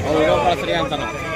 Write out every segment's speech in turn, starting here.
ಅವ್ರು ವಿಡಿಯೋ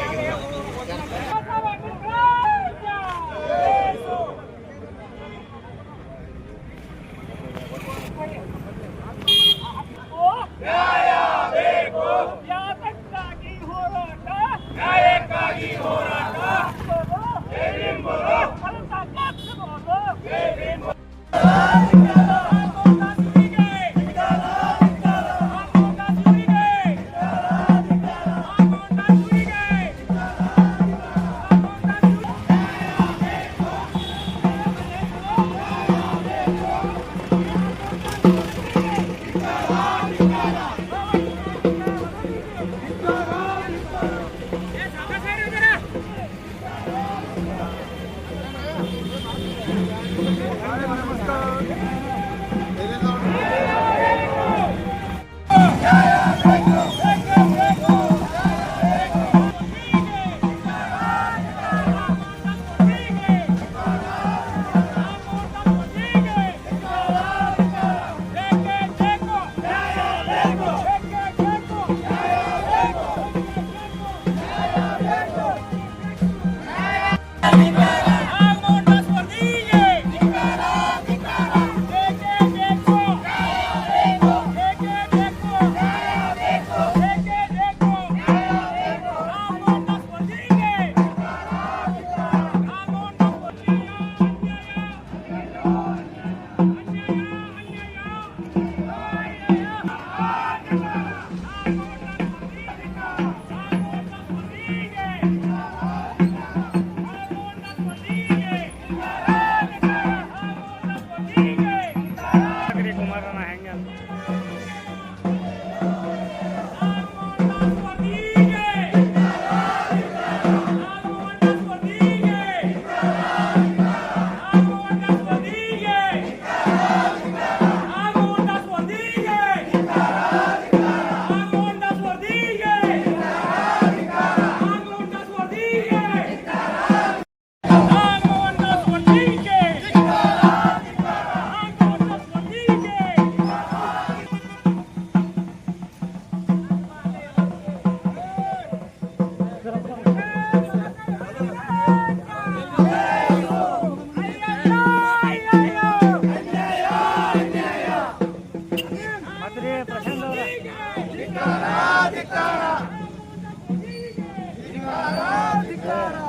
ಜೈ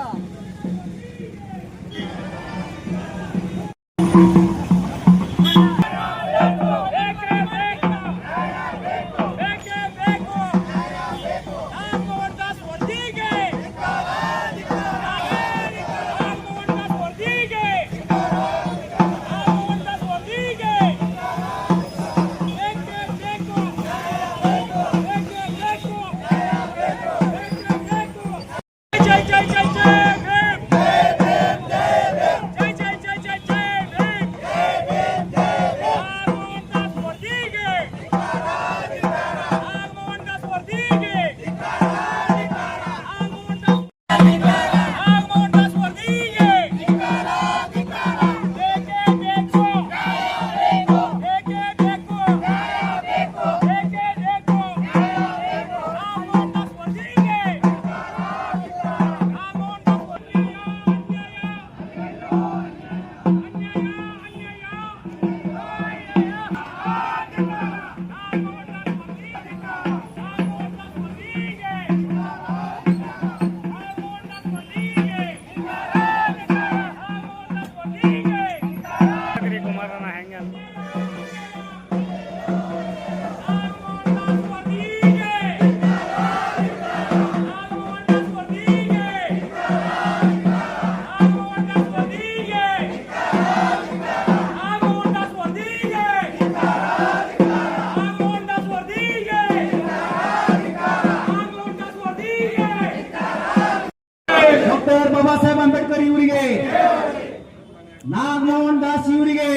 ನಾಗಮೋಹನ್ ದಾಸ್ ಇವರಿಗೆ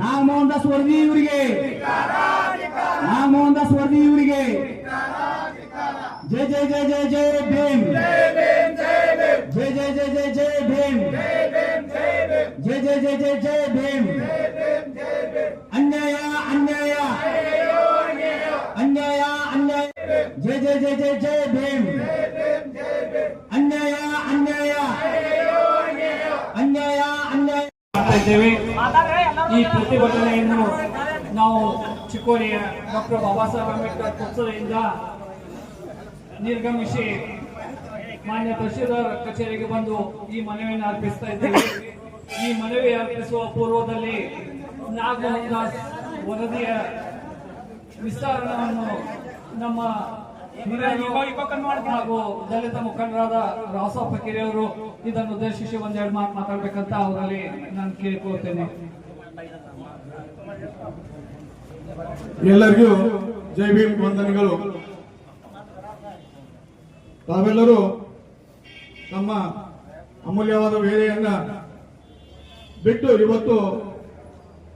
ನಾಗಮೋಹನ್ ದಾಸ್ ವರ್ದಿ ಇವರಿಗೆ ನಾಗಮೋಹನ್ ದಾಸ್ ವರ್ದಿ ಇವರಿಗೆ ಜೈ ಜೈ ಜೈ ಜೈ ಜೈ ಭೀಮ್ ಜೈ ಜೈ ಜೈ ಜೈ ಜೈ ಭೀಮ್ ಜೈ ಜೈ ಜೈ ಜೈ ಜೈ ಭೀಮ್ ಅನ್ಯಾಯ ಅನ್ಯಾಯ ಅನ್ಯಾಯ ಅನ್ಯಾಯ ಜೈ ಜೈ ಜೈ ಜೈ ಜೈ ಭೀಮ್ ಮಾಡ್ತಾ ಇದ್ದೇವೆ ಈ ಪ್ರತಿಭಟನೆಯನ್ನು ನಾವು ಚಿಕ್ಕೋಡಿಯ ಡಾಕ್ಟರ್ ಬಾಬಾ ಸಾಹೇಬ್ ಅಂಬೇಡ್ಕರ್ ಪಕ್ಷದಿಂದ ನಿರ್ಗಮಿಸಿ ಮಾನ್ಯ ತಹಶೀಲ್ದಾರ್ ಕಚೇರಿಗೆ ಬಂದು ಈ ಮನವಿಯನ್ನು ಅರ್ಪಿಸ್ತಾ ಇದ್ದೇವೆ. ಈ ಮನವಿ ಅರ್ಪಿಸುವ ಪೂರ್ವದಲ್ಲಿ ನಾಗಮೋಹನ್ ದಾಸ್ ವರದಿಯ ವಿಸ್ತರಣವನ್ನು ನಮ್ಮ ಹಾಗೂ ದಲಿತ ಮುಖಂಡರಾದ ರಾಸಪ್ಪ ಕಿರಿಯವರು ಇದನ್ನು ಉದ್ದೇಶಿಸಿ ಒಂದೆರಡು ಮಾತು ಮಾತಾಡ್ಬೇಕಂತ ಅವರಲ್ಲಿ ನಾನು ಕೇಳ್ಕೊಳ್ತೇನೆ ಎಲ್ಲರಿಗೂ ಜೈ ಭೀಮ್ ವಂದನೆಗಳು. ತಾವೆಲ್ಲರೂ ತಮ್ಮ ಅಮೂಲ್ಯವಾದ ವೇಳೆಯನ್ನ ಬಿಟ್ಟು ಇವತ್ತು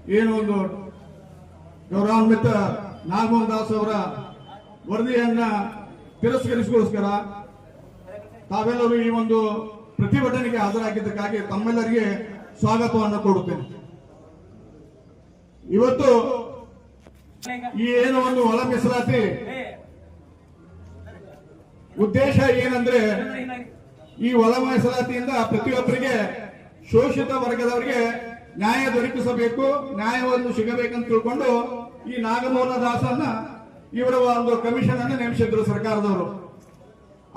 ಏನು ಒಂದು ಗೌರವಾನ್ವಿತ ನಾಗಮೋಹನ್ ದಾಸ್ ಅವರ ವರದಿಯನ್ನ ತಿರಸ್ಕರಿಸುವುದಕ್ಕೋಸ್ಕರ ತಾವೆಲ್ಲರೂ ಈ ಒಂದು ಪ್ರತಿಭಟನೆಗೆ ಹಾಜರಾಗಿದ್ದಕ್ಕಾಗಿ ತಮ್ಮೆಲ್ಲರಿಗೆ ಸ್ವಾಗತವನ್ನು ಕೊಡುತ್ತೇನೆ. ಇವತ್ತು ಈ ಏನು ಒಂದು ಒಳ ಮೀಸಲಾತಿ ಉದ್ದೇಶ ಏನಂದ್ರೆ ಈ ಒಳ ಮೀಸಲಾತಿಯಿಂದ ಪ್ರತಿಯೊಬ್ಬರಿಗೆ ಶೋಷಿತ ವರ್ಗದವರಿಗೆ ನ್ಯಾಯ ದೊರಕಿಸಬೇಕು, ನ್ಯಾಯವನ್ನು ಸಿಗಬೇಕಂತ ತಿಳ್ಕೊಂಡು ಈ ನಾಗಮೋಹನ ದಾಸನ್ನ ಇವರ ಒಂದು ಕಮಿಷನ್ ಅನ್ನು ನೇಮಿಸಿದ್ರು ಸರ್ಕಾರದವರು.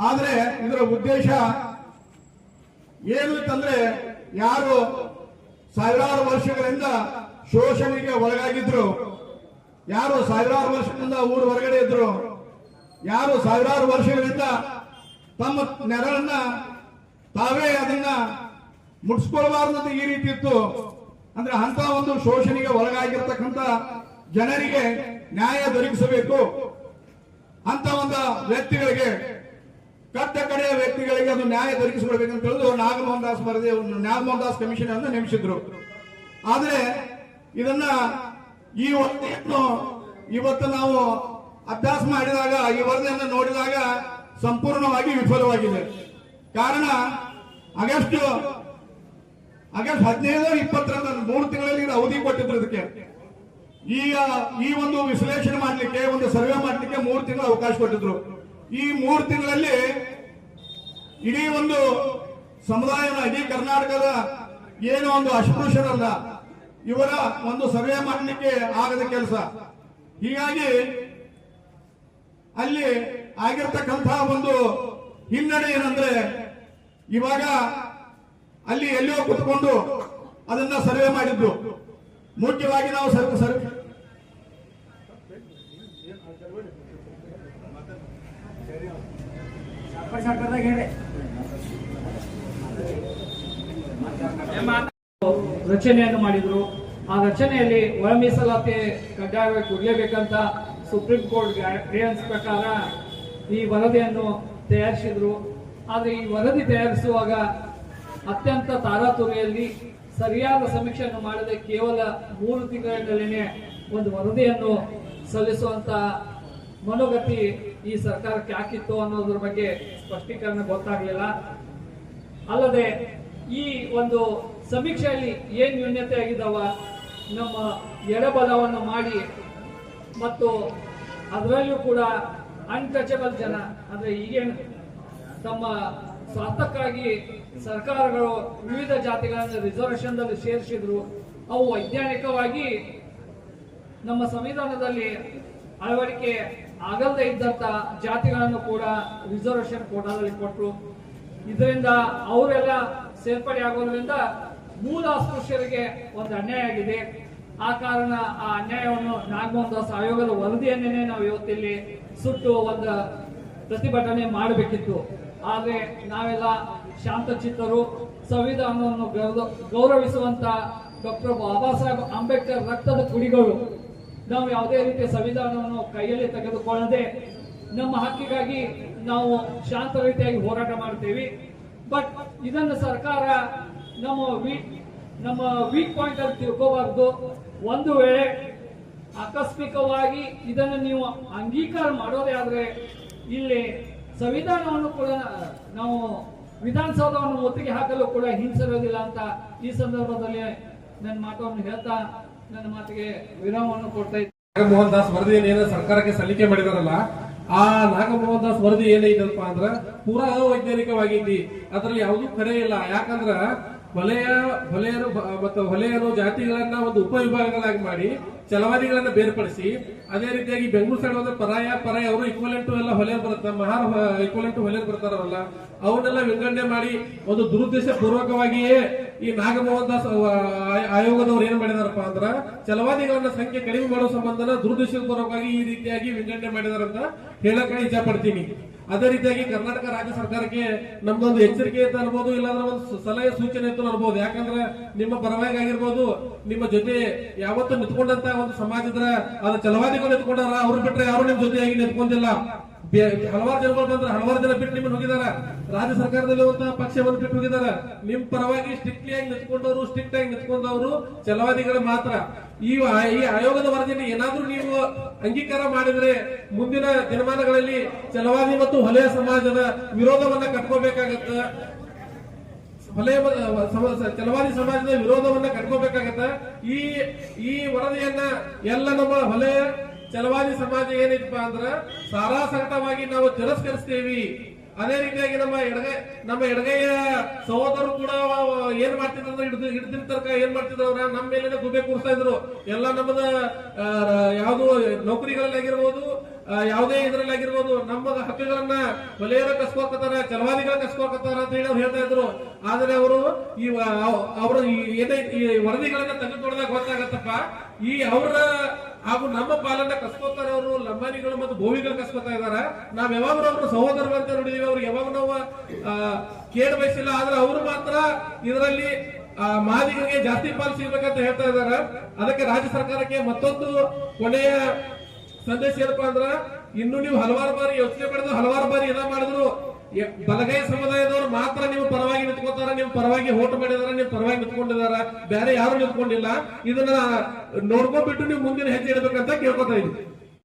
ಆದ್ರೆ ಇದರ ಉದ್ದೇಶ ಏನು ಅಂತಂದ್ರೆ ಯಾರು ಸಾವಿರಾರು ವರ್ಷಗಳಿಂದ ಶೋಷಣೆಗೆ ಒಳಗಾಗಿದ್ರು, ಯಾರು ಸಾವಿರಾರು ವರ್ಷದಿಂದ ಊರು ಹೊರಗಡೆ ಇದ್ರು, ಯಾರು ಸಾವಿರಾರು ವರ್ಷಗಳಿಂದ ತಮ್ಮ ನೆರಳನ್ನ ತಾವೇ ಅದನ್ನ ಮುಟ್ಸ್ಕೊಳ್ಬಾರ್ದು ಈ ರೀತಿ ಇತ್ತು. ಅಂದ್ರೆ ಅಂತ ಒಂದು ಶೋಷಣೆಗೆ ಒಳಗಾಗಿರ್ತಕ್ಕಂಥ ಜನರಿಗೆ ನ್ಯಾಯ ದೊರಕಿಸಬೇಕು ಅಂತ ಒಂದು ವ್ಯಕ್ತಿಗಳಿಗೆ, ಕಟ್ಟ ಕಡೆಯ ವ್ಯಕ್ತಿಗಳಿಗೆ ಅದು ನ್ಯಾಯ ದೊರಕಿಸಿಕೊಡ್ಬೇಕಂತ ಹೇಳಿದ್ರು. ನಾಗಮೋಹನ್ ದಾಸ್ ವರದಿ ನಾಗಮೋಹನ್ ದಾಸ್ ಕಮಿಷನ್ ಅನ್ನು ನೇಮಿಸಿದ್ರು. ಆದ್ರೆ ಇದನ್ನ ಈ ವರದಿಯನ್ನು ಇವತ್ತು ನಾವು ಅಭ್ಯಾಸ ಮಾಡಿದಾಗ, ಈ ವರದಿಯನ್ನು ನೋಡಿದಾಗ ಸಂಪೂರ್ಣವಾಗಿ ವಿಫಲವಾಗಿದೆ. ಕಾರಣ, ಆಗಸ್ಟ್ ಆಗಸ್ಟ್ ಹದಿನೈದು, ಇಪ್ಪತ್ತರಂದು, ಮೂರು ತಿಂಗಳಲ್ಲಿ ಅವಧಿ ಕೊಟ್ಟಿದ್ರು ಇದಕ್ಕೆ. ಈಗ ಈ ಒಂದು ವಿಶ್ಲೇಷಣೆ ಮಾಡಲಿಕ್ಕೆ, ಒಂದು ಸರ್ವೆ ಮಾಡಲಿಕ್ಕೆ ಮೂರು ತಿಂಗಳು ಅವಕಾಶ ಕೊಟ್ಟಿದ್ರು. ಈ ಮೂರು ತಿಂಗಳಲ್ಲಿ ಇಡೀ ಒಂದು ಸಮುದಾಯನ, ಇಡೀ ಕರ್ನಾಟಕದ ಏನು ಒಂದು ಅಸ್ಪೃಶ್ಯರಲ್ಲ ಇವರ ಒಂದು ಸರ್ವೆ ಮಾಡಲಿಕ್ಕೆ ಆಗದ ಕೆಲಸ. ಹೀಗಾಗಿ ಅಲ್ಲಿ ಆಗಿರ್ತಕ್ಕಂತಹ ಒಂದು ಹಿನ್ನಡೆ ಏನಂದ್ರೆ, ಇವಾಗ ಅಲ್ಲಿ ಎಲ್ಲಿಯೋ ಕುತ್ಕೊಂಡು ಅದನ್ನ ಸರ್ವೆ ಮಾಡಿದ್ರು ಮುಖ್ಯವಾಗಿ ನಾವು ಸರ್ವೆ ಸರ್ವೆ ರಚನೆಯನ್ನು ಮಾಡಿದ್ರು. ಆ ರಚನೆಯಲ್ಲಿ ಒಳ ಮೀಸಲಾತಿ ಕಡ್ಡಾಯವಾಗಿ ಕೊಡಲೇಬೇಕಂತ ಸುಪ್ರೀಂ ಕೋರ್ಟ್ ಗೈಡೆನ್ಸ್ ಪ್ರಕಾರ ಈ ವರದಿಯನ್ನು ತಯಾರಿಸಿದ್ರು. ಆದರೆ ಈ ವರದಿ ತಯಾರಿಸುವಾಗ ಅತ್ಯಂತ ತಾರಾತುರಿಯಲ್ಲಿ ಸರಿಯಾದ ಸಮೀಕ್ಷೆಯನ್ನು ಮಾಡದೆ ಕೇವಲ ಮೂರು ತಿಂಗಳಿನಲ್ಲಿನೇ ಒಂದು ವರದಿಯನ್ನು ಸಲ್ಲಿಸುವಂತ ಮನೋಗತಿ ಈ ಸರ್ಕಾರಕ್ಕೆ ಹಾಕಿತ್ತು ಅನ್ನೋದ್ರ ಬಗ್ಗೆ ಸ್ಪಷ್ಟೀಕರಣ ಗೊತ್ತಾಗಲಿಲ್ಲ. ಅಲ್ಲದೆ ಈ ಒಂದು ಸಮೀಕ್ಷೆಯಲ್ಲಿ ಏನ್ ನ್ಯೂನ್ಯತೆ ಆಗಿದ್ದಾವ ನಮ್ಮ ಎಡಬಲವನ್ನು ಮಾಡಿ ಮತ್ತು ಅದರಲ್ಲೂ ಕೂಡ ಅನ್ಟಚಬಲ್ ಜನ. ಅಂದ್ರೆ ಈಗೇನು ತಮ್ಮ ಸ್ವಾರ್ಥಕ್ಕಾಗಿ ಸರ್ಕಾರಗಳು ವಿವಿಧ ಜಾತಿಗಳನ್ನು ರಿಸರ್ವೇಶನ್ದಲ್ಲಿ ಸೇರಿಸಿದ್ರು. ಅವು ವೈಜ್ಞಾನಿಕವಾಗಿ ನಮ್ಮ ಸಂವಿಧಾನದಲ್ಲಿ ಅಳವಡಿಕೆ ಆಗಲ್ಲದೆ ಇದ್ದಂತ ಜಾತಿಗಳನ್ನು ಕೂಡ ರಿಸರ್ವೇಶನ್ ಕೋಟಾದಲ್ಲಿ ಕೊಟ್ಟರು ಇದರಿಂದ ಅವರೆಲ್ಲ ಸೇರ್ಪಡೆ ಆಗೋದ್ರಿಂದ ಮೂಲ ಅಸ್ಪೃಶ್ಯರಿಗೆ ಒಂದು ಅನ್ಯಾಯ ಆಗಿದೆ. ಆ ಕಾರಣ ಆ ಅನ್ಯಾಯವನ್ನು ನಾಗಮೋಹನ್ ದಾಸ್ ಆಯೋಗದ ವರದಿಯನ್ನೇ ನಾವು ಇವತ್ತಿಲ್ಲಿ ಸುಟ್ಟು ಒಂದು ಪ್ರತಿಭಟನೆ ಮಾಡಬೇಕಿತ್ತು. ಆದರೆ ನಾವೆಲ್ಲ ಶಾಂತಚಿತ್ತರು. ಸಂವಿಧಾನವನ್ನು ಗೌರವ- ಗೌರವಿಸುವಂತ ಡಾಕ್ಟರ್ ಬಾಬಾ ಸಾಹೇಬ್ ಅಂಬೇಡ್ಕರ್ ರಕ್ತದ ಕುಡಿಗಳು ನಾವು ಯಾವುದೇ ರೀತಿಯ ಸಂವಿಧಾನವನ್ನು ಕೈಯಲ್ಲಿ ತೆಗೆದುಕೊಳ್ಳದೆ ನಮ್ಮ ಹಕ್ಕಿಗಾಗಿ ನಾವು ಶಾಂತ ರೀತಿಯಾಗಿ ಹೋರಾಟ ಮಾಡ್ತೀವಿ ಬಟ್ ಇದನ್ನು ಸರ್ಕಾರ ನಮ್ಮ ವೀಕ್ ನಮ್ಮ ವೀಕ್ ಪಾಯಿಂಟ್ ಅಲ್ಲಿ ತಿಳ್ಕೋಬಾರ್ದು. ಒಂದು ವೇಳೆ ಆಕಸ್ಮಿಕವಾಗಿ ಇದನ್ನು ನೀವು ಅಂಗೀಕಾರ ಮಾಡೋದೇ ಆದರೆ ಇಲ್ಲಿ ಸಂವಿಧಾನವನ್ನು ಕೂಡ ನಾವು ವಿಧಾನಸೌಧವನ್ನು ಒತ್ತಿಗೆ ಹಾಕಲು ಕೂಡ ಹಿಂಸರೋದಿಲ್ಲ ಅಂತ ಈ ಸಂದರ್ಭದಲ್ಲಿ ನನ್ನ ಮಾತನ್ನು ಹೇಳ್ತಾ ನನ್ನ ಮಾತಿಗೆ ವಿರಾಮವನ್ನು ಕೊಡ್ತಾ ಇದ್ದೆ. ಮೋಹನ್ ದಾಸ್ ವರದಿ ಏನೇನು ಸರ್ಕಾರಕ್ಕೆ ಸಲ್ಲಿಕೆ ಮಾಡಿದಾರಲ್ಲ? ಆ ನಾಗಮೋಹನ್ ದಾಸ್ ವರದಿ ಏನೈತಪ್ಪ ಅಂದ್ರ ಪೂರಾ ಅವೈಜ್ಞಾನಿಕವಾಗೈತಿ ಅದ್ರಲ್ಲಿ ಯಾವುದೂ ಕರೆ ಇಲ್ಲ. ಯಾಕಂದ್ರ ಹೊಲೆಯ ಹೊಲೆಯರು ಮತ್ತು ಹೊಲೆಯರು ಜಾತಿಗಳನ್ನ ಒಂದು ಉಪವಿಭಾಗಗಳಾಗಿ ಮಾಡಿ ಚಲವಾದಿಗಳನ್ನ ಬೇರ್ಪಡಿಸಿ, ಅದೇ ರೀತಿಯಾಗಿ ಬೆಂಗಳೂರು ಸೈಡ್ ಹೋದ್ರೆ ಪರಾಯ ಪರಾಯ ಅವರು ಇಕ್ವಲೆಂಟ್ ಎಲ್ಲ ಹೊಲೆಯರ್ ಬರುತ್ತೆ ಮಹಾರ ಇಕ್ವಲೆಂಟ್ ಹೊಲೆಯರ್ ಬರ್ತಾರಲ್ಲ ಅವನ್ನೆಲ್ಲ ವಿಂಗಡಣೆ ಮಾಡಿ ಒಂದು ದುರುದ್ದೇಶ ಪೂರ್ವಕವಾಗಿಯೇ ಈ ನಾಗಮೋಹನ್ ದಾಸ್ ಆಯೋಗದವ್ರು ಏನ್ ಮಾಡಿದಾರಪ್ಪ ಅಂದ್ರ, ಚಲವಾದಿಗಳನ್ನ ಸಂಖ್ಯೆ ಕಡಿಮೆ ಮಾಡುವ ಸಂಬಂಧನ ದುರುದ್ದೇಶ ಪೂರ್ವಕವಾಗಿ ಈ ರೀತಿಯಾಗಿ ವಿಂಗಡಣೆ ಮಾಡಿದಾರಂತ ಹೇಳಕ್ಕೆ ಇಚ್ಛಾ ಪಡ್ತೀನಿ ಅದೇ ರೀತಿಯಾಗಿ ಕರ್ನಾಟಕ ರಾಜ್ಯ ಸರ್ಕಾರಕ್ಕೆ ನಮ್ದೊಂದು ಎಚ್ಚರಿಕೆ ಅಂತ ಅನ್ಬೋದು, ಇಲ್ಲಾಂದ್ರೆ ಒಂದು ಸಲಹೆ ಸೂಚನೆ ಅಂತ ಅನ್ಬೋದು. ಯಾಕಂದ್ರೆ ನಿಮ್ಮ ಪರವಾಗಿ ಆಗಿರ್ಬೋದು ನಿಮ್ಮ ಜೊತೆ ಯಾವತ್ತೂ ನಿಂತ್ಕೊಂಡಂತ ಒಂದು ಸಮಾಜದ ಅದ ಚಲವಾದಿಗಳು ನಿಂತ್ಕೊಂಡಾರ ಅವ್ರು ಬಿಟ್ರೆ ಯಾರು ನಿಮ್ ಜೊತೆಯಾಗಿ ನಿಂತ್ಕೊಂಡಿಲ್ಲ. ಹಲವಾರು ಜನಗಳು ಬಂದ್ರೆ. ಹಲವಾರು ಜನ ಬಿಟ್ಟು ನಿಮ್ಮನ್ನು ಹೋಗಿದಾರ ರಾಜ್ಯ ಸರ್ಕಾರದಲ್ಲಿ ಸರ್ಕಾರದಲ್ಲಿರುವಂತಹ ಪಕ್ಷವನ್ನು ಬಿಟ್ಟು ಹೋಗಿದಾರ ನಿಮ್ ಪರವಾಗಿ ಸ್ಟ್ರಿಕ್ಟ್ಲಿ ಆಗಿ ನಿಂತ್ಕೊಂಡವರು ಸ್ಟ್ರಿಕ್ಟ್ ಆಗಿ ನಿಂತ್ಕೊಂಡವರು ಚಲವಾದಿಗಳು ಮಾತ್ರ. ಈ ಈ ಆಯೋಗದ ವರದಿಯನ್ನು ಏನಾದ್ರೂ ನೀವು ಅಂಗೀಕಾರ ಮಾಡಿದ್ರೆ ಮುಂದಿನ ದಿನಮಾನಗಳಲ್ಲಿ ಚಲವಾದಿ ಮತ್ತು ಹೊಲೆಯ ಸಮಾಜದ ವಿರೋಧವನ್ನ ಕಟ್ಕೋಬೇಕಾಗತ್ತ? ಹೊಲೆಯ ಚಲವಾದಿ ಸಮಾಜದ ವಿರೋಧವನ್ನ ಕಟ್ಕೋಬೇಕಾಗತ್ತ? ಈ ಈ ವರದಿಯನ್ನ ಎಲ್ಲ ನಮ್ಮ ಹೊಲೆಯ ಚಲವಾದಿ ಸಮಾಜ ಏನೈತಪ್ಪ ಅಂದ್ರ ಸಾರಾಸಗಟವಾಗಿ ನಾವು ತಿರಸ್ಕರಿಸ್ತೇವಿ. ಅದೇ ರೀತಿಯಾಗಿ ನಮ್ಮ ಎಡಗೈ, ನಮ್ಮ ಎಡಗೈಯ ಸಹೋದರರು ಕೂಡ ಏನ್ ಮಾಡ್ತಿದ್ರು ಹಿಡಿದು, ಹಿಡಿದಿನ ತನಕ ಏನ್ ಮಾಡ್ತಿದ್ರು ಅವ್ರ ನಮ್ಮ ಮೇಲಿನ ಗುಬೆ ಇದ್ರು. ಎಲ್ಲ ನಮ್ಮದ ಯಾವ್ದು ನೌಕರಿಗಳಲ್ಲಿ ಆಗಿರ್ಬೋದು ಯಾವುದೇ ಇದರಲ್ಲಿ ಆಗಿರ್ಬೋದು, ನಮ್ಮ ಹಕ್ಕುಗಳನ್ನ ಹೊಲೆಯರ ಕಸ್ಕೋಕತ್ತಾರ ಚಲವಾದಿಗಳ ಕಸ್ಕೋಕತ್ತಾರ ಅಂತ ಹೇಳಿ ಅವ್ರು ಹೇಳ್ತಾ ಇದ್ರು. ಆದ್ರೆ ಅವರು ಈ ಅವರು ಈ, ಏನೈ, ಈ ವರದಿಗಳನ್ನ ತೆಗೆದುಕೊಂಡಾಗ ಗೊತ್ತಾಗತ್ತಪ್ಪ ಈ ಅವರ ಹಾಗೂ ನಮ್ಮ ಪಾಲನ್ನ ಕಸ್ಕೋತಾರೆ ಅವರು ಲಂಬಾನಿಗಳು ಮತ್ತು ಬೋವಿಗಳು ಕಸ್ಕೋತಾ ಇದಾರ. ನಾವ್ ಯಾವಾಗಲೂ ಅವ್ರ ಸಹೋದರರು ಅಂತ ನೋಡಿದೀವಿ. ಅವ್ರು ಯಾವಾಗ ನಾವು ಕೇಳ ಬಯಸಿಲ್ಲ. ಆದ್ರೆ ಅವರು ಮಾತ್ರ ಇದರಲ್ಲಿ ಮಾದಿಗರಿಗೆ ಜಾಸ್ತಿ ಪಾಲು ಸಿಗ್ಬೇಕಂತ ಹೇಳ್ತಾ ಇದ್ದಾರೆ ಅದಕ್ಕೆ ರಾಜ್ಯ ಸರ್ಕಾರಕ್ಕೆ ಮತ್ತೊಂದು ಕೊನೆಯ ಸಂದೇಶ ಏನಪ್ಪಾ ಅಂದ್ರ, ಇನ್ನು ನೀವು ಹಲವಾರು ಬಾರಿ ಯೋಚನೆ ಮಾಡಿದ್ರು, ಹಲವಾರು ಬಾರಿ ಏನ ಮಾಡಿದ್ರು. ಬಲಗೈ ಸಮುದಾಯದವರು ಮಾತ್ರ ನೀವು ಪರವಾಗಿ ನಿಂತ್ಕೋತಾರ ನೀವು ಪರವಾಗಿ ಹೋಟ್ ಮಾಡಿದಾರ, ನೀವು ಪರವಾಗಿ ನಿಂತ್ಕೊಂಡಿದಾರ, ಬೇರೆ ಯಾರು ನಿಂತ್ಕೊಂಡಿಲ್ಲ. ಇದನ್ನ ನೋಡ್ಕೊಂಡ್ಬಿಟ್ಟು ನೀವು ಮುಂದಿನ ಹೆಜ್ಜೆ ಇಡಬೇಕಂತ ಕೇಳ್ಕೊತಾ ಇದ್ವಿ